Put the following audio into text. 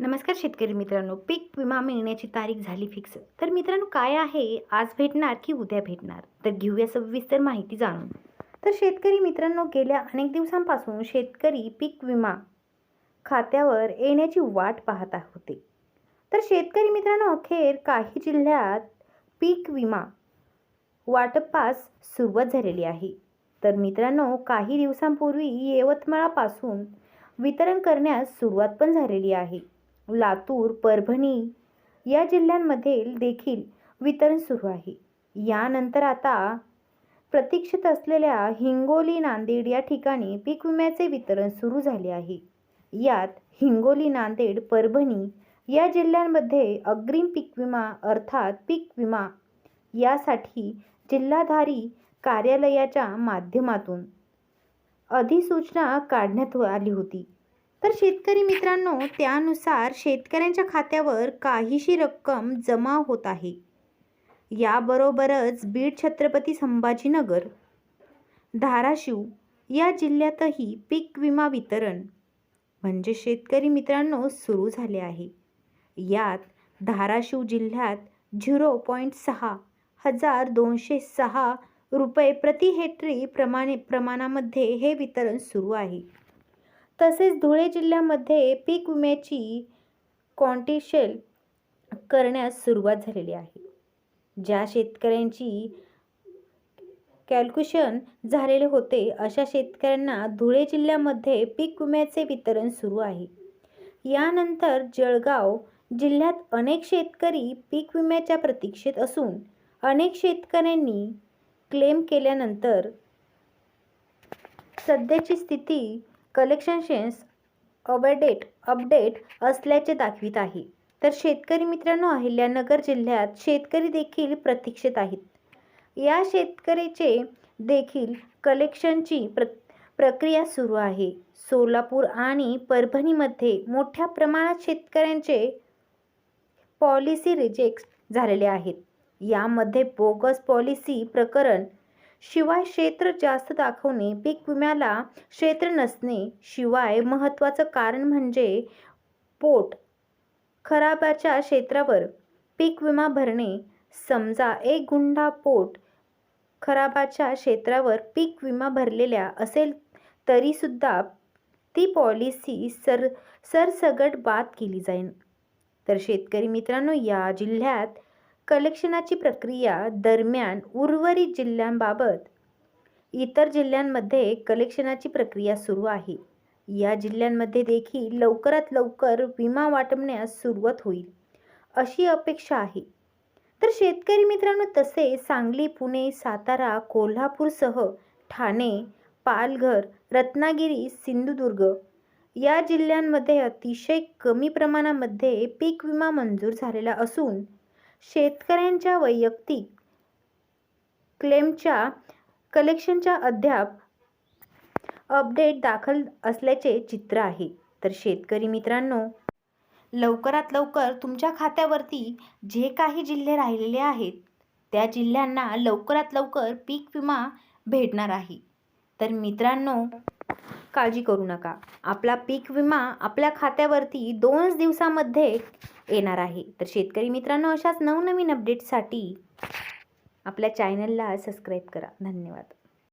नमस्कार शेतकरी मित्रांनो. पीक विमा मिळण्याची तारीख झाली फिक्स तर मित्रांनो काय आहे? आज भेटणार की उद्या भेटणार? तर घेऊया सविस्तर माहिती जाणून. तर शेतकरी मित्रांनो गेल्या अनेक दिवसांपासून शेतकरी पीक विमा खात्यावर येण्याची वाट पाहत होते. तर शेतकरी मित्रांनो अखेर काही जिल्ह्यात पीक विमा वाटपास सुरुवात झालेली आहे. तर मित्रांनो काही दिवसांपूर्वी यवतमाळापासून वितरण करण्यास सुरुवात पण झालेली आहे. लातूर परभणी या जिल्ह्यांमध्ये देखील वितरण सुरू आहे. यानंतर आता प्रतीक्षित असलेल्या हिंगोली नांदेड या ठिकाणी पीक विम्याचे वितरण सुरू झाले आहे. यात हिंगोली नांदेड परभणी या जिल्ह्यांमध्ये अग्रिम पीक विमा अर्थात पीक विमा यासाठी जिल्हाधारी कार्यालयाच्या माध्यमातून अधिसूचना काढण्यात आली होती. तर शेतकरी मित्रांनो त्यानुसार शेतकऱ्यांच्या खात्यावर काहीशी रक्कम जमा होत आहे. याबरोबरच बीड छत्रपती संभाजीनगर धाराशिव या जिल्ह्यातही पीक विमा वितरण म्हणजे शेतकरी मित्रांनो सुरू झाले आहे. यात धाराशिव जिल्ह्यात झिरो पॉईंट सहा हजार दोनशे सहा रुपये प्रति हेक्टरी प्रमाणे प्रमाणामध्ये हे वितरण सुरू आहे. तसेच धुळे जिल्ह्यामध्ये पीक विम्याची कॉन्टिशेल करण्यास सुरुवात झालेली आहे. ज्या शेतकऱ्यांची कॅल्क्युशन झालेले होते अशा शेतकऱ्यांना धुळे जिल्ह्यामध्ये पीक विम्याचे वितरण सुरू आहे. यानंतर जळगाव जिल्ह्यात अनेक शेतकरी पीक विम्याच्या प्रतीक्षेत असून अनेक शेतकऱ्यांनी क्लेम केल्यानंतर सध्याची स्थिती कलेक्शन्स अबडेट अपडेट असल्याचे दाखवित आहे. तर शेतकरी मित्रांनो अहिल्यानगर जिल्ह्यात शेतकरी देखील प्रतीक्षेत आहेत. या शेतकरीचे देखील कलेक्शनची प्र प्रक्रिया सुरू आहे. सोलापूर आणि परभणीमध्ये मोठ्या प्रमाणात शेतकऱ्यांचे पॉलिसी रिजेक्ट झालेले आहेत. यामध्ये बोगस पॉलिसी प्रकरण शिवाय क्षेत्र जास्त दाखवणे पीक विम्याला क्षेत्र नसणे शिवाय महत्त्वाचं कारण म्हणजे पोट खराबाच्या क्षेत्रावर पीक विमा भरणे. समजा एक गुंडा पोट खराबाच्या क्षेत्रावर पीक विमा भरलेल्या असेल तरीसुद्धा ती पॉलिसी सर सरसगट बाद केली जाईल तर शेतकरी मित्रांनो या जिल्ह्यात कलेक्शनाची प्रक्रिया दरम्यान उर्वरित जिल्ह्यांबाबत इतर जिल्ह्यांमध्ये कलेक्शनाची प्रक्रिया सुरू आहे. या जिल्ह्यांमध्ये देखील लवकरात लवकर विमा वाटपण्यास सुरुवात होईल अशी अपेक्षा आहे. तर शेतकरी मित्रांनो तसे सांगली पुणे सातारा कोल्हापूरसह ठाणे पालघर रत्नागिरी सिंधुदुर्ग या जिल्ह्यांमध्ये अतिशय कमी प्रमाणामध्ये पीक विमा मंजूर झालेला असून शेतकऱ्यांच्या वैयक्तिक क्लेमच्या कलेक्शनच्या अद्याप अपडेट दाखल असल्याचे चित्र आहे. तर शेतकरी मित्रांनो लवकरात लवकर तुमच्या खात्यावरती जे काही जिल्हे राहिलेले आहेत त्या जिल्ह्यांना लवकरात लवकर पीक विमा भेटणार आहे. तर मित्रांनो काळजी करू नका. आपला पीक विमा आपल्या खात्यावरती दोनच दिवसामध्ये येणार आहे. तर शेतकरी मित्रांनो अशाच नवनवीन अपडेटसाठी आपल्या चॅनलला सबस्क्राईब करा. धन्यवाद.